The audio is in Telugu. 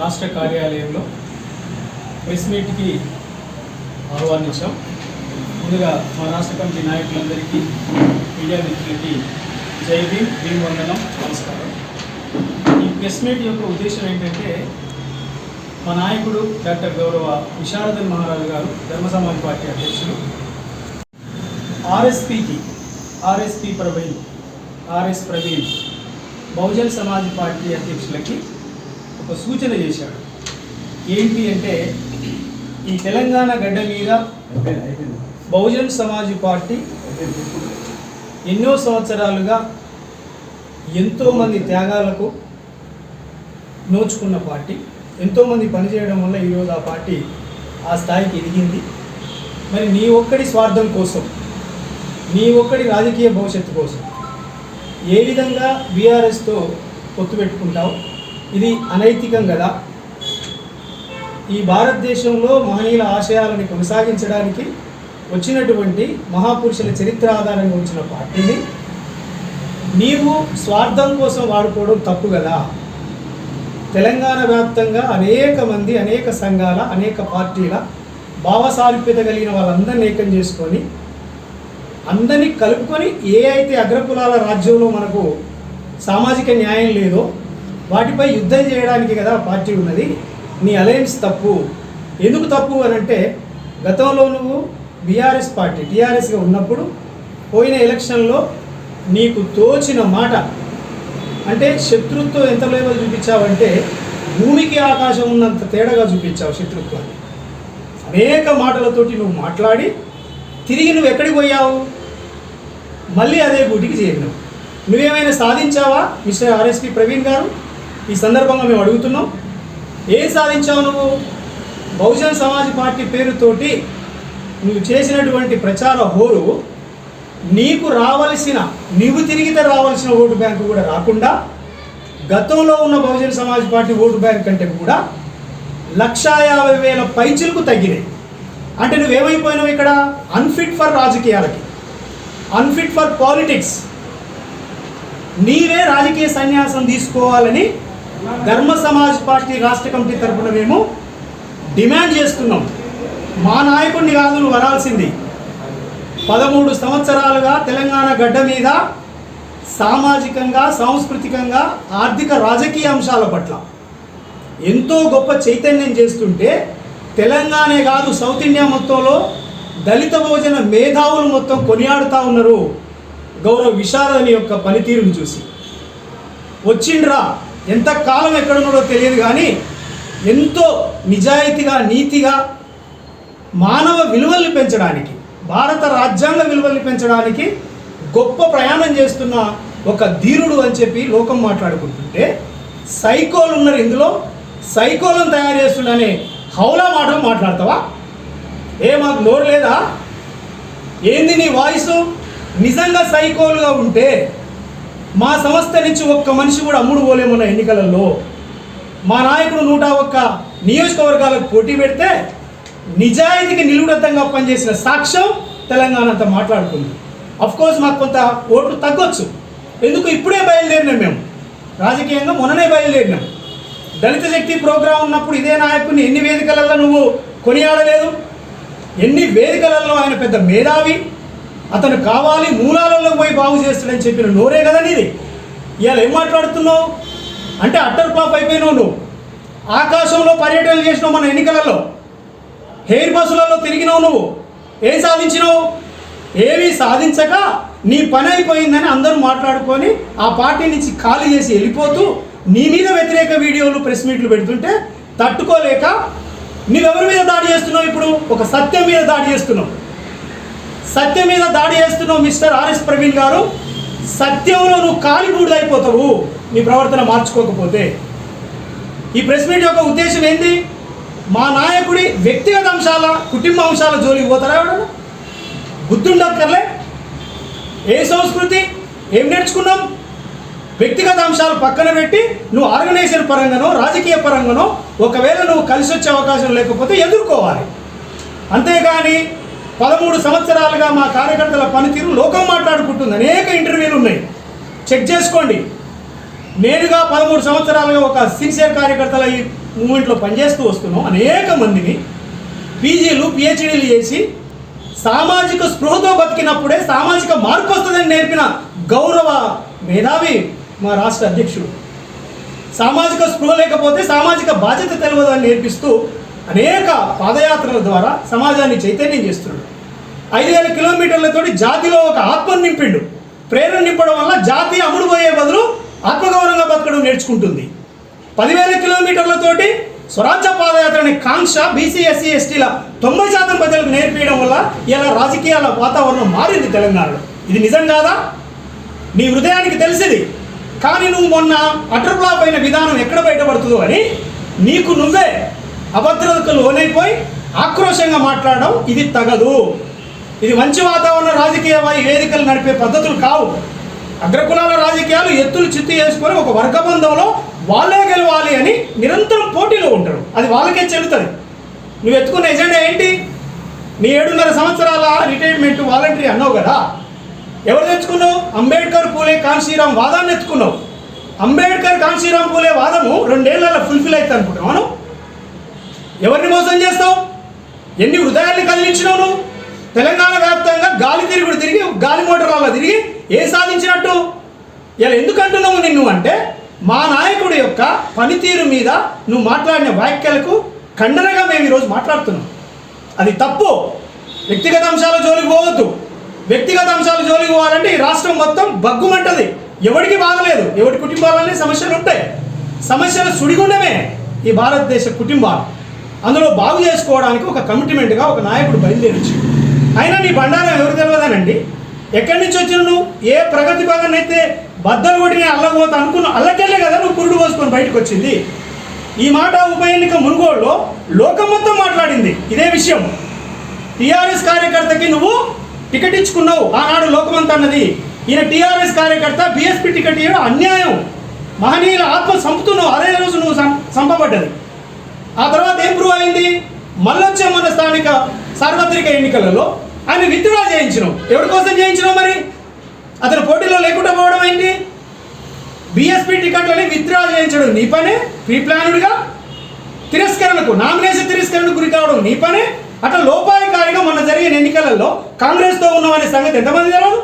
రాష్ట్ర కార్యాలయంలో ప్రెస్ మీట్కి ఆహ్వానించాం. ముందుగా మా రాష్ట్ర కమిటీ నాయకులందరికీ మీడియా మిత్రులకి జై భీమ్ భీమ్ వందనం నమస్కారం. ఈ ప్రెస్ మీట్ యొక్క ఉద్దేశం ఏంటంటే మా నాయకుడు డాక్టర్ గౌరవ విశారదన్ మహారాజు గారు ధర్మ సమాజ్ పార్టీ అధ్యక్షులు ఆర్ఎస్పికి R S P Praveen R S Praveen Bahujan Samaj party అధ్యక్షులకి ఒక సూచన చేశాడు. ఏంటి అంటే ఈ తెలంగాణ గడ్డ మీద బహుజన్ సమాజ్ పార్టీ ఎన్నో సంవత్సరాలుగా ఎంతోమంది త్యాగాలకు నోచుకున్న పార్టీ. ఎంతోమంది పనిచేయడం వల్ల ఈరోజు ఆ పార్టీ ఆ స్థాయికి ఎదిగింది. మరి నీ ఒక్కడి స్వార్థం కోసం నీ ఒక్కడి రాజకీయ భవిష్యత్తు కోసం ఏ విధంగా బీఆర్ఎస్తో పొత్తు పెట్టుకుంటావు? ఇది అనైతికం కదా. ఈ భారతదేశంలో మహనీయుల ఆశయాలను కొనసాగించడానికి వచ్చినటువంటి మహాపురుషుల చరిత్ర ఆధారంగా వచ్చిన పార్టీని నీవు స్వార్థం కోసం వాడుకోవడం తప్పు కదా. తెలంగాణ వ్యాప్తంగా అనేక మంది అనేక సంఘాల అనేక పార్టీల భావసారూప్యత కలిగిన వాళ్ళందరినీ ఏకం చేసుకొని అందరినీ కలుపుకొని ఏ అయితే అగ్రకులాల రాజ్యంలో మనకు సామాజిక న్యాయం లేదో వాటిపై యుద్ధం చేయడానికి కదా పార్టీ ఉన్నది. నీ అలయన్స్ తప్పు. ఎందుకు తప్పు అని అంటే గతంలో నువ్వు బీఆర్ఎస్ పార్టీ టీఆర్ఎస్గా ఉన్నప్పుడు పోయిన ఎలక్షన్లో నీకు తోచిన మాట అంటే శత్రుత్వం ఎంత లేవో చూపించావంటే భూమికి ఆకాశం ఉన్నంత తేడాగా చూపించావు శత్రుత్వాన్ని. అనేక మాటలతోటి నువ్వు మాట్లాడి తిరిగి నువ్వు ఎక్కడికి పోయావు? మళ్ళీ అదే గూటికి చేరినావు. నువ్వేమైనా సాధించావా మిస్టర్ ఆర్ఎస్పి ప్రవీణ్ గారు? ఈ సందర్భంగా మేము అడుగుతున్నాం ఏం సాధించావు నువ్వు? బహుజన్ సమాజ్ పార్టీ పేరుతోటి నువ్వు చేసినటువంటి ప్రచార హోరు నీకు రావలసిన నీవు తిరిగితే రావాల్సిన ఓటు బ్యాంకు కూడా రాకుండా గతంలో ఉన్న Bahujan Samaj party vote bank కంటే కూడా లక్షా యాభై వేల పైచులకు తగ్గినాయి. అంటే నువ్వేమైపోయినావు ఇక్కడ? అన్ఫిట్ ఫర్ రాజకీయాలకి. అన్ఫిట్ ఫర్ పాలిటిక్స్ నీవే రాజకీయ సన్యాసం తీసుకోవాలని ధర్మ సమాజ్ పార్టీ రాష్ట్ర కమిటీ తరఫున మేము డిమాండ్ చేస్తున్నాం. మా నాయకుడిని కాదు నువ్వు వరాల్సింది పదమూడు సంవత్సరాలుగా తెలంగాణ గడ్డ మీద సామాజికంగా సాంస్కృతికంగా ఆర్థిక రాజకీయ అంశాల పట్ల ఎంతో గొప్ప చైతన్యం చేస్తుంటే తెలంగాణే కాదు సౌత్ ఇండియా మొత్తంలో దళిత భోజన మేధావులు మొత్తం కొనియాడుతూ ఉన్నారు. గౌరవ విశారదని యొక్క పనితీరును చూసి. వచ్చిండ్రా? ఎంతకాలం ఎక్కడున్నాడో తెలియదు కానీ ఎంతో నిజాయితీగా నీతిగా మానవ విలువల్ని పెంచడానికి భారత రాజ్యాంగ విలువల్ని పెంచడానికి గొప్ప ప్రయాణం చేస్తున్న ఒక ధీరుడు అని చెప్పి లోకం మాట్లాడుకుంటుంటే సైకోలు ఉన్నారు ఇందులో. సైకోలను తయారు చేస్తుండనే హౌలా మాట మాట్లాడతావా? ఏ మాకు నోరు లేదా? ఏంది నీ వాయిస్? నిజంగా సైకోలుగా ఉంటే మా సంస్థ నుంచి ఒక్క మనిషి కూడా అమ్ముడు పోలేమన్న ఎన్నికలలో. మా నాయకుడు నూట ఒక్క నియోజకవర్గాలకు పోటీ పెడితే నిజాయితీకి నిలువుడద్దంగా పనిచేసిన సాక్ష్యం తెలంగాణ అంతా మాట్లాడుతుంది. అఫ్కోర్స్ మాకు కొంత ఓట్లు తగ్గొచ్చు. ఎందుకు? ఇప్పుడే బయలుదేరినాం మేము. రాజకీయంగా మొన్ననే బయలుదేరినాం. దళిత శక్తి ప్రోగ్రాం ఉన్నప్పుడు ఇదే నాయకుడిని ఎన్ని వేదికలలో నువ్వు కొనియాడలేదు? ఎన్ని వేదికలలో ఆయన పెద్ద మేధావి? అతను కావాలి మూలాలలో పోయి బాగు చేస్తాడని చెప్పిన నోరే కదా నీది. ఇవాళ ఏం మాట్లాడుతున్నావు? అంటే అట్టర్ ఫ్లాప్ అయిపోయినావు నువ్వు. ఆకాశంలో పర్యటనలు చేసినావు మన ఎన్నికలలో. హెయిర్ బస్సులలో తిరిగినావు నువ్వు. ఏం సాధించినావు? ఏమీ సాధించక నీ పని అయిపోయిందని అందరూ మాట్లాడుకొని ఆ పార్టీ నుంచి ఖాళీ చేసి వెళ్ళిపోతూ నీ మీద వ్యతిరేక వీడియోలు ప్రెస్ మీట్లు పెడుతుంటే తట్టుకోలేక నువ్వెవరి మీద దాడి చేస్తున్నావు ఇప్పుడు? ఒక సత్యం మీద దాడి చేస్తున్నావు. సత్యం మీద దాడి చేస్తున్నావు మిస్టర్ ఆర్ఎస్ ప్రవీణ్ గారు. సత్యంలో నువ్వు కాలిపూడిదైపోతావు నీ ప్రవర్తన మార్చుకోకపోతే. ఈ ప్రెస్ మీట్ యొక్క ఉద్దేశం ఏంది? మా నాయకుడి వ్యక్తిగత అంశాల కుటుంబ అంశాల జోలికి పోతారా ఎవడన్నా గుర్తుండక్కర్లే. ఏ సంస్కృతి ఏం నేర్చుకున్నాం? వ్యక్తిగత అంశాలు పక్కన పెట్టి నువ్వు ఆర్గనైజేషన్ పరంగానో రాజకీయ పరంగానో ఒకవేళ నువ్వు కలిసి వచ్చే అవకాశం లేకపోతే ఎదుర్కోవాలి. అంతేగాని పదమూడు సంవత్సరాలుగా మా కార్యకర్తల పనితీరు లోకం మాట్లాడుకుంటుంది. అనేక ఇంటర్వ్యూలు ఉన్నాయి. చెక్ చేసుకోండి. నేనుగా పదమూడు సంవత్సరాలుగా ఒక సిన్సియర్ కార్యకర్తల ఈ మూమెంట్లో పనిచేస్తూ వస్తున్నాం. అనేక మందిని పీజీలు పిహెచ్డీలు చేసి సామాజిక స్పృహతో బతికినప్పుడే సామాజిక మార్పు వస్తుందని నేర్పిన గౌరవ మేధావి మా రాష్ట్ర అధ్యక్షుడు. సామాజిక స్పృహ లేకపోతే సామాజిక బాధ్యత తెలియదు అని నేర్పిస్తూ అనేక పాదయాత్రల ద్వారా సమాజాన్ని చైతన్యం చేస్తున్నాడు. ఐదు వేల కిలోమీటర్లతోటి జాతిలో ఒక ఆత్మను నింపిండు. ప్రేరణ నింపడం వల్ల జాతి అమ్ముడు పోయే బదులు ఆత్మగౌరవంగా బతకడం నేర్చుకుంటుంది. పదివేల కిలోమీటర్లతోటి స్వరాజ్య పాదయాత్ర అనే కాంక్ష బీసీ ఎస్సీ ఎస్టీల తొంభై శాతం ప్రజలకు నేర్పించడం వల్ల ఇలా రాజకీయాల వాతావరణం మారింది తెలంగాణలో. ఇది నిజం కాదా? నీ హృదయానికి తెలిసింది. కానీ నువ్వు మొన్న అటర్ ఫ్లాప్ అయిన విధానం ఎక్కడ బయటపడుతుందో అని నీకు నువ్వే అభద్రతకు లోనైపోయి ఆక్రోశంగా మాట్లాడడం ఇది తగదు. ఇది మంచి వాతావరణ రాజకీయ వై- వేదికలు నడిపే పద్ధతులు కావు. అగ్రకులాల రాజకీయాలు ఎత్తులు చిత్తు చేసుకొని ఒక వర్గబంధంలో వాళ్ళే గెలవాలి అని నిరంతరం పోటీలో ఉంటారు. అది వాళ్ళకే చెల్లుతుంది. నువ్వు ఎత్తుకున్న ఎజెండా ఏంటి? నీ ఏడున్నర సంవత్సరాల రిటైర్మెంట్ వాలంటరీ అన్నావు కదా. ఎవరు తెచ్చుకున్నావు? అంబేద్కర్ పూలే కాన్శీరామ్ వాదాన్ని ఎత్తుకున్నావు. అంబేద్కర్ కాన్శీరామ్ పూలే వాదము రెండేళ్ళలో ఫుల్ఫిల్ అవుతుంది అవును? ఎవరిని మోసం చేస్తావు? ఎన్ని హృదయాల్ని కదిలించినావు నువ్వు? తెలంగాణ వ్యాప్తంగా గాలి తిరుగుడు తిరిగి గాలి మోటార్లలో తిరిగి ఏ సాధించినట్టు? ఇలా ఎందుకు అంటున్నావు నిన్ను అంటే మా నాయకుడి యొక్క పనితీరు మీద నువ్వు మాట్లాడిన వ్యాఖ్యలకు ఖండనగా మేము ఈరోజు మాట్లాడుతున్నాం. అది తప్పు. వ్యక్తిగత అంశాల జోలికి పోవద్దు. వ్యక్తిగత అంశాల జోలికి పోవాలంటే ఈ రాష్ట్రం మొత్తం బగ్గుమంటది. ఎవరికి బాగలేదు ఎవరి కుటుంబాలనే సమస్యలు ఉంటాయి. సమస్యలు సుడిగుండమే ఈ భారతదేశ కుటుంబాలు. అందులో బాగు చేసుకోవడానికి ఒక కమిట్మెంట్గా ఒక నాయకుడు బయలుదేరచ్చు అయినా నీ బండారం ఎవరు తెలియదానండి ఎక్కడి నుంచి వచ్చిన నువ్వు? ఏ ప్రగతి భాగాన్ని అయితే బద్దలు కొట్టిన అల్లకపోతా అనుకున్నావు అల్లకెళ్ళే కదా నువ్వు పురుడు పోసుకొని బయటకు వచ్చింది ఈ మాట ఉప ఎన్నిక మునుగోడులో లోకం మొత్తం మాట్లాడింది. ఇదే విషయం. టీఆర్ఎస్ కార్యకర్తకి నువ్వు టికెట్ ఇచ్చుకున్నావు. ఆనాడు లోకమంతా అన్నది. ఈయన టీఆర్ఎస్ కార్యకర్త బీఎస్పీ టికెట్ ఇవ్వడం అన్యాయం. మహనీయుల ఆత్మ చంపుతున్నావు అదే రోజు నువ్వు సం- చంపబడ్డది ఆ తర్వాత ఏం ప్రూవ్ అయింది? మళ్ళొచ్చే మన స్థానిక సార్వత్రిక ఎన్నికలలో ఆయన విత్డ్రా చేయించినాం. ఎవరి కోసం చేయించినాం మరి? అతను పోటీలో లేకుండా పోవడం ఏంటి? బీఎస్పీ టికెట్లని విత్డ్రా చేయించడం నీ పనే? ప్రీ ప్లానుడ్గా తిరస్కరణకు నామినేషన్ తిరస్కరణకు గురి కావడం నీ పనే? అట్లా లోపాయకారిగా మొన్న జరిగిన ఎన్నికలలో కాంగ్రెస్తో ఉన్నామనే సంగతి ఎంతమంది తెలియదు